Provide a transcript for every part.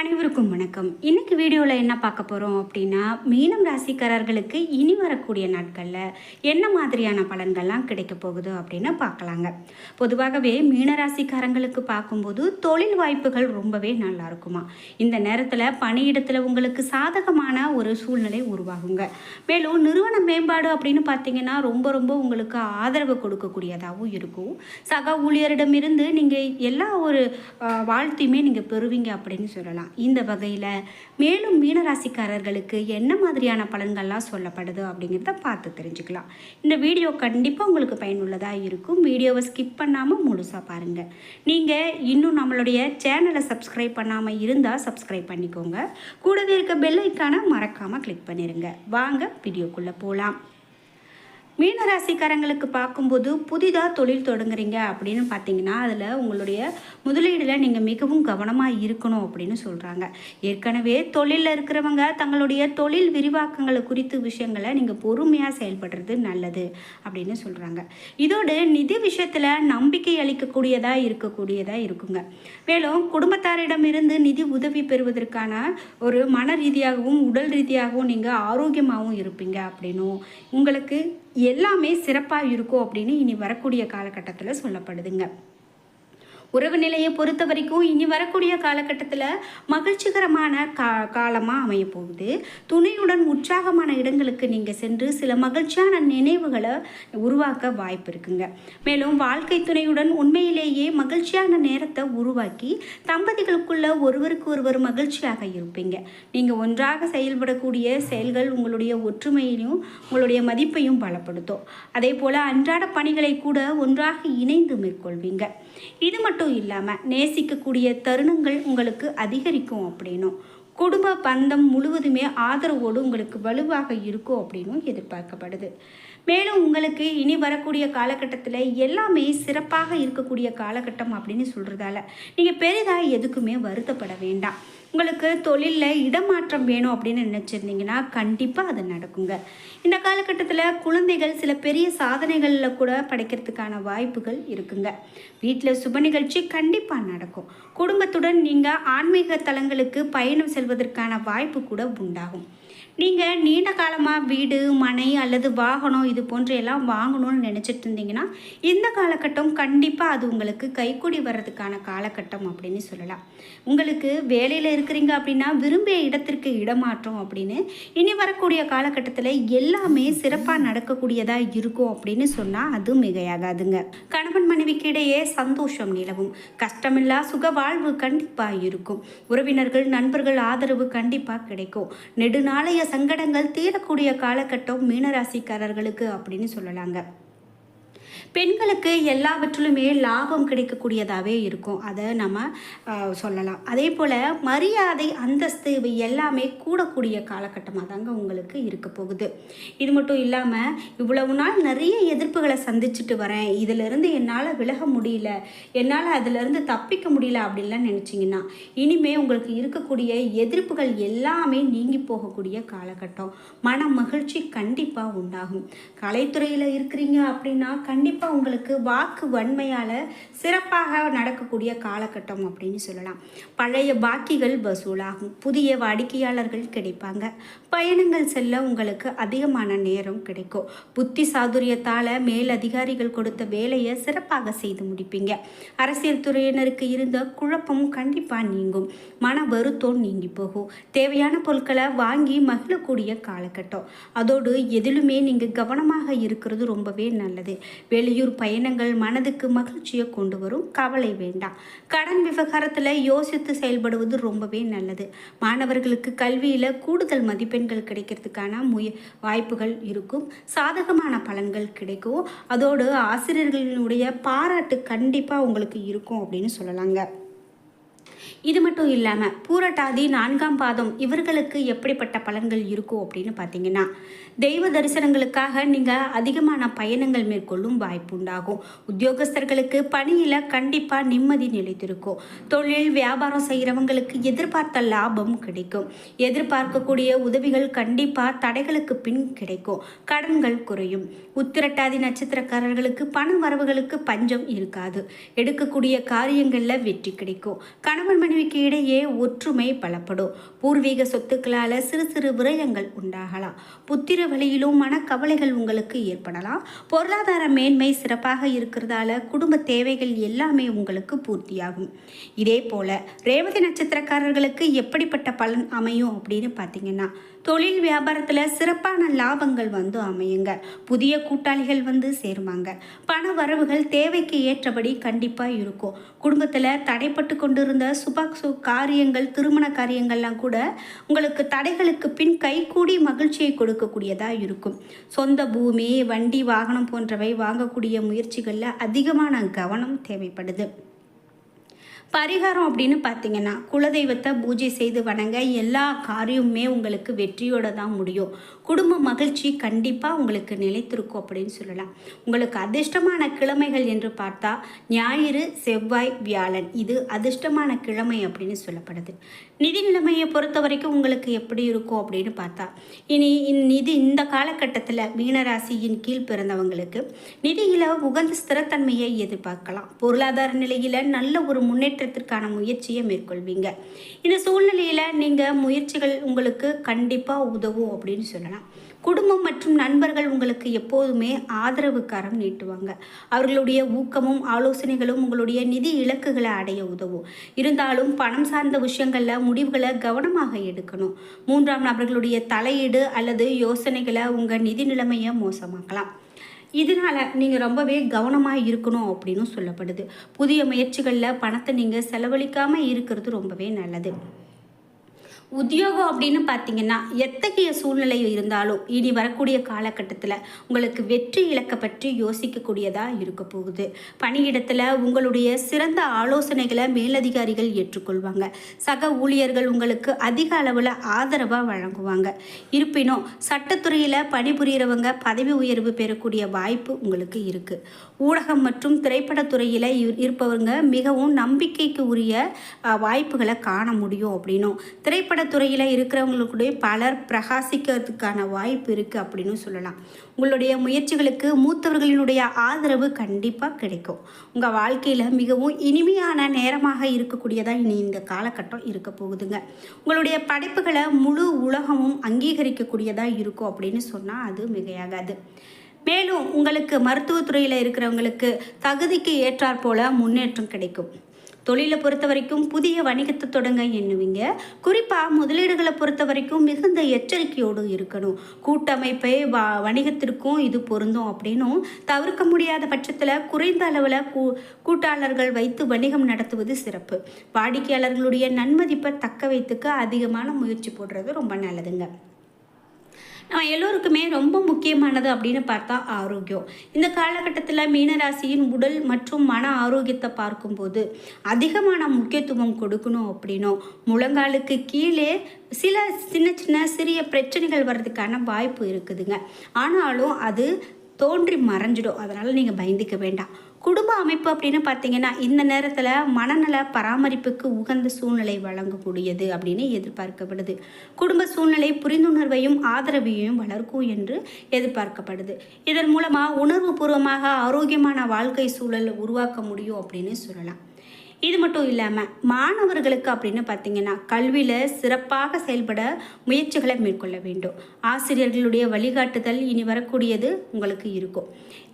அனைவருக்கும் வணக்கம். இன்றைக்கி வீடியோவில் என்ன பார்க்க போகிறோம் அப்படின்னா மீனம் ராசிக்காரர்களுக்கு இனி வரக்கூடிய நாட்களில் என்ன மாதிரியான பலன்கள்லாம் கிடைக்க போகுது அப்படின்னு பார்க்கலாங்க. பொதுவாகவே மீன ராசிக்காரங்களுக்கு பார்க்கும்போது தொழில் வாய்ப்புகள் ரொம்பவே நல்லா இருக்குமா. இந்த நேரத்தில் பணியிடத்தில் உங்களுக்கு சாதகமான ஒரு சூழ்நிலை உருவாகுங்க. மேலும் நிறுவன மேம்பாடு அப்படின்னு பார்த்தீங்கன்னா ரொம்ப ரொம்ப உங்களுக்கு ஆதரவு கொடுக்கக்கூடியதாகவும் இருக்கும். சக ஊழியரிடமிருந்து நீங்கள் எல்லா ஒரு வாழ்த்தையுமே நீங்கள் பெறுவீங்க அப்படின்னு சொல்லலாம். இந்த வகையில் மேலும் மீனராசிக்காரர்களுக்கு என்ன மாதிரியான பலன்கள்லாம் சொல்லப்படுது அப்படிங்கிறத பார்த்து தெரிஞ்சுக்கலாம். இந்த வீடியோ கண்டிப்பாக உங்களுக்கு பயனுள்ளதாக இருக்கும். வீடியோவை ஸ்கிப் பண்ணாமல் முழுசாக பாருங்கள் நீங்கள் இன்னும் நம்மளுடைய சேனலை சப்ஸ்கிரைப் பண்ணாமல் இருந்தால் சப்ஸ்கிரைப் பண்ணிக்கோங்க. கூடவே இருக்க பெல்லைக்கான மறக்காமல் கிளிக் பண்ணிடுங்க வாங்க வீடியோக்குள்ளே போகலாம் மீனராசிக்காரங்களுக்கு பார்க்கும்போது புதிதாக தொழில் தொடங்குறீங்க அப்படின்னு பார்த்தீங்கன்னா அதில் உங்களுடைய முதலீடில் நீங்கள் மிகவும் கவனமாக இருக்கணும் அப்படின்னு சொல்கிறாங்க ஏற்கனவே தொழிலில் இருக்கிறவங்க தங்களுடைய தொழில் விரிவாக்கங்களை குறித்து விஷயங்களை நீங்கள் பொறுமையாக செயல்படுறது நல்லது அப்படின்னு சொல்கிறாங்க இதோடு நிதி விஷயத்தில் நம்பிக்கை அளிக்கக்கூடியதாக இருக்கக்கூடியதாக இருக்குங்க. மேலும் குடும்பத்தாரிடமிருந்து நிதி உதவி பெறுவதற்கான ஒரு மன ரீதியாகவும் உடல் ரீதியாகவும் நீங்கள் ஆரோக்கியமாகவும் இருப்பீங்க அப்படின்னும் உங்களுக்கு எல்லாமே சிறப்பாக இருக்கும் அப்படின்னு இனி வரக்கூடிய காலகட்டத்தில் சொல்லப்படுதுங்க. உறவு நிலையை பொறுத்த வரைக்கும் இனி வரக்கூடிய காலகட்டத்தில் மகிழ்ச்சிகரமான கா காலமாக அமைய போகுது துணையுடன் உற்சாகமான இடங்களுக்கு நீங்கள் சென்று சில மகிழ்ச்சியான நினைவுகளை உருவாக்க வாய்ப்பு இருக்குங்க. மேலும் வாழ்க்கை துணையுடன் உண்மையிலேயே மகிழ்ச்சியான நேரத்தை உருவாக்கி தம்பதிகளுக்குள்ள ஒருவருக்கு ஒருவர் மகிழ்ச்சியாக இருப்பீங்க. நீங்கள் ஒன்றாக செயல்படக்கூடிய செயல்கள் உங்களுடைய ஒற்றுமையையும் உங்களுடைய மதிப்பையும் பலப்படுத்தும். அதே போல் அன்றாட பணிகளை கூட ஒன்றாக இணைந்து மேற்கொள்வீங்க. இது மட்டும் மட்டும் இல்லாமல் நேசிக்கக்கூடிய தருணங்கள் உங்களுக்கு அதிகரிக்கும் அப்படின்னும். குடும்ப பந்தம் முழுவதுமே ஆதரவோடு உங்களுக்கு வலுவாக இருக்கும் அப்படின்னும் எதிர்பார்க்கப்படுது. மேலும் உங்களுக்கு இனி வரக்கூடிய காலகட்டத்தில் எல்லாமே சிறப்பாக இருக்கக்கூடிய காலகட்டம் அப்படின்னு சொல்கிறதால நீங்கள் பெரிதாக எதுக்குமே வருத்தப்பட வேண்டாம். உங்களுக்கு தொழிலில் இடமாற்றம் வேணும் அப்படின்னு நினச்சிருந்தீங்கன்னா கண்டிப்பாக அது நடக்குங்க. இந்த காலகட்டத்தில் குழந்தைகள் சில பெரிய சாதனைகளில் கூட படைக்கிறதுக்கான வாய்ப்புகள் இருக்குங்க. வீட்டில் சுப நிகழ்ச்சி கண்டிப்பாக நடக்கும். குடும்பத்துடன் நீங்கள் ஆன்மீக தலங்களுக்கு பயணம் செல்வதற்கான வாய்ப்பு கூட உண்டாகும். நீங்கள் நீண்ட காலமாக வீடு மனை அல்லது வாகனம் இது போன்ற எல்லாம் வாங்கணும்னு நினச்சிட்டு இருந்தீங்கன்னா இந்த காலகட்டம் கண்டிப்பாக அது உங்களுக்கு கைக்கூடி வர்றதுக்கான காலகட்டம் அப்படின்னு சொல்லலாம். உங்களுக்கு வேலையில் இருக்கிறீங்க அப்படின்னா விரும்பிய இடத்திற்கு இடமாற்றம் அப்படின்னு இனி வரக்கூடிய காலகட்டத்தில் எல்லாமே சிறப்பாக நடக்கக்கூடியதாக இருக்கும் அப்படின்னு சொன்னால் அது மிகையாகாதுங்க. கணவன் மனைவிக்கு இடையே சந்தோஷம் நிலவும். கஷ்டமில்லா சுக வாழ்வு கண்டிப்பாக இருக்கும். உறவினர்கள் நண்பர்கள் ஆதரவு கண்டிப்பாக கிடைக்கும். நெடுநாளைய சங்கடங்கள் தீரக்கூடிய காலகட்டம் மீனராசிக்காரர்களுக்கு அப்படின்னு சொல்லலாங்க. பெண்களுக்கு எல்லாவற்றிலுமே லாபம் கிடைக்கக்கூடியதாகவே இருக்கும். அதை நம்ம சொல்லலாம். அதே போல் மரியாதை அந்தஸ்து இவை எல்லாமே கூடக்கூடிய காலகட்டமாக தாங்க உங்களுக்கு இருக்க போகுது. இது மட்டும் இல்லாமல் இவ்வளவு நாள் நிறைய எதிர்ப்புகளை சந்திச்சுட்டு வரேன். இதிலிருந்து என்னால் விலக முடியல. என்னால் அதிலிருந்து தப்பிக்க முடியல அப்படின்லாம் நினச்சிங்கன்னா இனிமே உங்களுக்கு இருக்கக்கூடிய எதிர்ப்புகள் எல்லாமே நீங்கி போகக்கூடிய காலகட்டம். மன மகிழ்ச்சி கண்டிப்பாக உண்டாகும். கலைத்துறையில் இருக்கிறீங்க அப்படின்னா கண் கண்டிப்பாக உங்களுக்கு வாக்கு வன்மையால் சிறப்பாக நடக்கக்கூடிய காலகட்டம் அப்படின்னு சொல்லலாம். பழைய பாக்கிகள் வசூலாகும். புதிய வாடிக்கையாளர்கள் கிடைப்பாங்க. பயணங்கள் செல்ல உங்களுக்கு அதிகமான நேரம் கிடைக்கும். புத்தி சாதுரியத்தால் மேல் அதிகாரிகள் கொடுத்த வேலையை சிறப்பாக செய்து முடிப்பீங்க. அரசியல் துறையினருக்கு இருந்த குழப்பம் கண்டிப்பாக நீங்கும். மன வருத்தம் நீங்கி போகும். தேவையான பொருட்களை வாங்கி மகிழக்கூடிய காலகட்டம். அதோடு எதிலுமே நீங்கள் கவனமாக இருக்கிறது ரொம்பவே நல்லது. வெளியூர் பயணங்கள் மனதுக்கு மகிழ்ச்சியை கொண்டு வரும். கவலை வேண்டாம். கடன் விவகாரத்தில் யோசித்து செயல்படுவது ரொம்பவே நல்லது. மாணவர்களுக்கு கல்வியில் கூடுதல் மதிப்பெண்கள் கிடைக்கிறதுக்கான முய வாய்ப்புகள் இருக்கும். சாதகமான பலன்கள் கிடைக்கும். அதோடு ஆசிரியர்களினுடைய பாராட்டு கண்டிப்பாக உங்களுக்கு இருக்கும் அப்படின்னு சொல்லலாங்க. இது மட்டும் இல்லாமல் பூரட்டாதி நான்காம் பாதம் இவர்களுக்கு எப்படிப்பட்ட பலன்கள் இருக்கும் அப்படின்னு பார்த்தீங்கன்னா தெய்வ தரிசனங்களுக்காக நீங்கள் அதிகமான பயணங்கள் மேற்கொள்ளும் வாய்ப்பு உண்டாகும். உத்தியோகஸ்தர்களுக்கு பணியில் கண்டிப்பாக நிம்மதி நிலைத்திருக்கும். தொழில் வியாபாரம் செய்கிறவங்களுக்கு எதிர்பார்த்த லாபம் கிடைக்கும். எதிர்பார்க்கக்கூடிய உதவிகள் கண்டிப்பாக தடைகளுக்கு பின் கிடைக்கும். கடன்கள் குறையும். உத்திரட்டாதி நட்சத்திரக்காரர்களுக்கு பண வரவுகளுக்கு பஞ்சம் இருக்காது. எடுக்கக்கூடிய காரியங்களில் வெற்றி கிடைக்கும். கணவன் மனைவிக்கு இடையே ஒற்றுமை பலப்படும். பூர்வீக சொத்துக்களால் சிறு சிறு விரயங்கள் உண்டாகலாம். புத்திர வழியிலும் மனக்கவலைகள் உங்களுக்கு ஏற்படலாம். பொருளாதார மேன்மை சிறப்பாக இருக்கிறதால குடும்ப தேவைகள் எல்லாமே உங்களுக்கு பூர்த்தியாகும். இதே போல ரேவதி நட்சத்திரக்காரர்களுக்கு எப்படிப்பட்ட பலன் அமையும் அப்படின்னு பார்த்தீங்கன்னா தொழில் வியாபாரத்தில் சிறப்பான லாபங்கள் வந்து அமையுங்க. புதிய கூட்டாளிகள் வந்து சேருவாங்க. பண வரவுகள் தேவைக்கு ஏற்றபடி கண்டிப்பாக இருக்கும். குடும்பத்தில் தடைப்பட்டு கொண்டிருந்த சுபாக்சு சு காரியங்கள் திருமண காரியங்கள்லாம் கூட உங்களுக்கு தடைகளுக்கு பின் கைகூடி மகிழ்ச்சியை கொடுக்கக்கூடியதாக இருக்கும். சொந்த பூமி வண்டி வாகனம் போன்றவை வாங்கக்கூடிய முயற்சிகளில் அதிகமான கவனம் தேவைப்படுது. பரிகாரம் அப்படின்னு பார்த்தீங்கன்னா குலதெய்வத்தை பூஜை செய்து வணங்க எல்லா காரியமுமே உங்களுக்கு வெற்றியோட தான் முடியும். குடும்ப மகிழ்ச்சி கண்டிப்பாக உங்களுக்கு நிலைத்திருக்கும் அப்படின்னு சொல்லலாம். உங்களுக்கு அதிர்ஷ்டமான கிழமைகள் என்று பார்த்தா ஞாயிறு செவ்வாய் வியாழன். இது அதிர்ஷ்டமான கிழமை அப்படின்னு சொல்லப்படுது. நிதி நிலைமையை பொறுத்த வரைக்கும் உங்களுக்கு எப்படி இருக்கும் அப்படின்னு பார்த்தா இனி நிதி இந்த காலகட்டத்தில் மீனராசியின் கீழ் பிறந்தவங்களுக்கு நிதியில் உகந்த ஸ்திரத்தன்மையை எதிர்பார்க்கலாம். பொருளாதார நிலையில் நல்ல ஒரு முன்னேற்றம் முன்னேற்றத்திற்கான முயற்சியை மேற்கொள்வீங்க. இந்த சூழ்நிலையில் நீங்கள் முயற்சிகள் உங்களுக்கு கண்டிப்பாக உதவும் அப்படின்னு சொல்லலாம். குடும்பம் மற்றும் நண்பர்கள் உங்களுக்கு எப்போதுமே ஆதரவு கரம் நீட்டுவாங்க. அவர்களுடைய ஊக்கமும் ஆலோசனைகளும் உங்களுடைய நிதி இலக்குகளை அடைய உதவும். இருந்தாலும் பணம் சார்ந்த விஷயங்களில் முடிவுகளை கவனமாக எடுக்கணும். மூன்றாம் நபர்களுடைய தலையீடு அல்லது யோசனைகளை உங்கள் நிதி நிலைமையை மோசமாக்கலாம். இதனால் நீங்கள் ரொம்பவே கவனமாக இருக்கணும் அப்படின்னு சொல்லப்படுது. புதிய முயற்சிகளில் பணத்தை நீங்கள் செலவழிக்காமல் இருக்கிறது ரொம்பவே நல்லது. உத்தியோகம் அப்படின்னு பார்த்தீங்கன்னா எத்தகைய சூழ்நிலை இருந்தாலும் இனி வரக்கூடிய காலகட்டத்தில் உங்களுக்கு வெற்றி இலக்கை பற்றி யோசிக்கக்கூடியதாக இருக்க போகுது. பணியிடத்தில் உங்களுடைய சிறந்த ஆலோசனைகளை மேலதிகாரிகள் ஏற்றுக்கொள்வாங்க. சக ஊழியர்கள் உங்களுக்கு அதிக அளவில் ஆதரவாக வழங்குவாங்க. இருப்பினும் சட்டத்துறையில் பணிபுரியறவங்க பதவி உயர்வு பெறக்கூடிய வாய்ப்பு உங்களுக்கு இருக்குது ஊடகம் மற்றும் திரைப்படத்துறையில் இருப்பவங்க மிகவும் நம்பிக்கைக்கு உரிய வாய்ப்புகளை காண முடியும் அப்படின்னும். திரைப்பட திரைப்படத்துறையில் இருக்கிறவங்களுக்கு பலர் பிரகாசிக்கிறதுக்கான வாய்ப்பு இருக்குது அப்படின்னு சொல்லலாம். உங்களுடைய முயற்சிகளுக்கு மூத்தவர்களினுடைய ஆதரவு கண்டிப்பாக கிடைக்கும். உங்கள் வாழ்க்கையில் மிகவும் இனிமையான நேரமாக இருக்கக்கூடியதாக இனி இந்த காலகட்டம் இருக்க போகுதுங்க. உங்களுடைய படைப்புகளை முழு உலகமும் அங்கீகரிக்கக்கூடியதாக இருக்கும் அப்படின்னு சொன்னால் அது மிகையாகாது. மேலும் உங்களுக்கு மருத்துவத்துறையில் இருக்கிறவங்களுக்கு தகுதிக்கு ஏற்றாற் போல முன்னேற்றம் கிடைக்கும். தொழிலை பொறுத்த வரைக்கும் புதிய வணிகத்தை தொடங்க எண்ணுவீங்க. குறிப்பாக முதலீடுகளை பொறுத்த வரைக்கும் மிகுந்த எச்சரிக்கையோடு இருக்கணும். கூட்டமைப்பை வ வணிகத்திற்கும் இது பொருந்தும் அப்படின்னும் தவிர்க்க முடியாத பட்சத்தில் குறைந்த அளவில் கூ கூட்டாளர்கள் வைத்து வணிகம் நடத்துவது சிறப்பு. வாடிக்கையாளர்களுடைய நன்மதிப்பை தக்க வைத்துக்க அதிகமான முயற்சி போடுறது ரொம்ப நல்லதுங்க. நம்ம எல்லோருக்குமே ரொம்ப முக்கியமானது அப்படின்னு பார்த்தா ஆரோக்கியம். இந்த காலகட்டத்தில் மீனராசியின் உடல் மற்றும் மன ஆரோக்கியத்தை பார்க்கும்போது அதிகமான முக்கியத்துவம் கொடுக்கணும் அப்படின்னும் முழங்காலுக்கு கீழே சில சின்ன சின்ன சிறிய பிரச்சனைகள் வர்றதுக்கான வாய்ப்பு இருக்குதுங்க. ஆனாலும் அது தோன்றி மறைஞ்சிடும். அதனால் நீங்கள் பயந்துக்க வேண்டாம். குடும்ப அமைப்பு அப்படின்னு பார்த்தீங்கன்னா இந்த நேரத்தில் மனநல பராமரிப்புக்கு உகந்த சூழ்நிலை வழங்கக்கூடியது அப்படின்னு எதிர்பார்க்கப்படுது. குடும்ப சூழ்நிலை புரிந்துணர்வையும் ஆதரவையும் வளர்க்கும் என்று எதிர்பார்க்கப்படுது. இதன் மூலமாக உணர்வு பூர்வமாக ஆரோக்கியமான வாழ்க்கை சூழல் உருவாக்க முடியும் அப்படின்னு சொல்லலாம். இது மட்டும் இல்லாமல் மாணவர்களுக்கு அப்படின்னு பார்த்தீங்கன்னா கல்வியில் சிறப்பாக செயல்பட முயற்சிகளை மேற்கொள்ள வேண்டும். ஆசிரியர்களுடைய வழிகாட்டுதல் இனி வரக்கூடியது உங்களுக்கு இருக்கும்.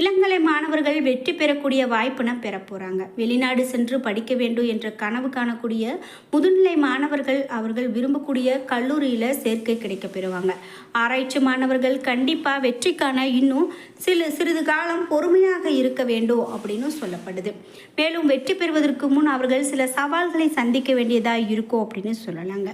இளங்கலை மாணவர்கள் வெற்றி பெறக்கூடிய வாய்ப்பினை பெற போகிறாங்க வெளிநாடு சென்று படிக்க வேண்டும் என்ற கனவு காணக்கூடிய முதுநிலை மாணவர்கள் அவர்கள் விரும்பக்கூடிய கல்லூரியில் சேர்க்கை கிடைக்க பெறுவாங்க. ஆராய்ச்சி மாணவர்கள் கண்டிப்பாக வெற்றிக்கான இன்னும் சில சிறிது காலம் பொறுமையாக இருக்க வேண்டும் அப்படின்னு சொல்லப்படுது. மேலும் வெற்றி பெறுவதற்கு முன் அவர்கள் சில சவால்களை சந்திக்க வேண்டியதாக இருக்கும் அப்படின்னு சொல்லலாங்க.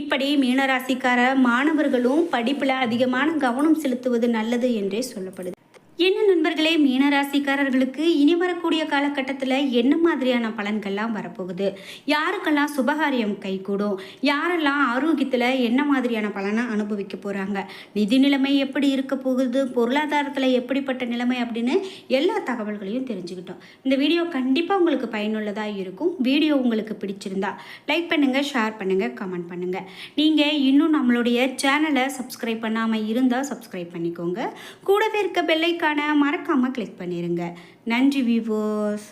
இப்படி மீனராசிக்கார மாணவர்களும் படிப்பில் அதிகமான கவனம் செலுத்துவது நல்லது என்றே சொல்லப்படுது. என்ன நண்பர்களே மீனராசிக்காரர்களுக்கு இனி வரக்கூடிய காலகட்டத்தில் என்ன மாதிரியான பலன்கள்லாம் வரப்போகுது? யாருக்கெல்லாம் சுபகாரியம் கைகூடும்? யாரெல்லாம் ஆரோக்கியத்தில் என்ன மாதிரியான பலனை அனுபவிக்க போகிறாங்க நிதி நிலைமை எப்படி இருக்க போகுது? பொருளாதாரத்தில் எப்படிப்பட்ட நிலைமை அப்படின்னு எல்லா தகவல்களையும் தெரிஞ்சுக்கிட்டோம். இந்த வீடியோ கண்டிப்பாக உங்களுக்கு பயனுள்ளதாக இருக்கும். வீடியோ உங்களுக்கு பிடிச்சிருந்தா லைக் பண்ணுங்கள் ஷேர் பண்ணுங்கள் கமெண்ட் பண்ணுங்கள் நீங்கள் இன்னும் நம்மளுடைய சேனலை சப்ஸ்கிரைப் பண்ணாமல் இருந்தால் சப்ஸ்கிரைப் பண்ணிக்கோங்க. கூடவே இருக்க பெல்லைக்கான மறக்காமல் கிளிக் பண்ணிடுங்க நன்றி விவோஸ்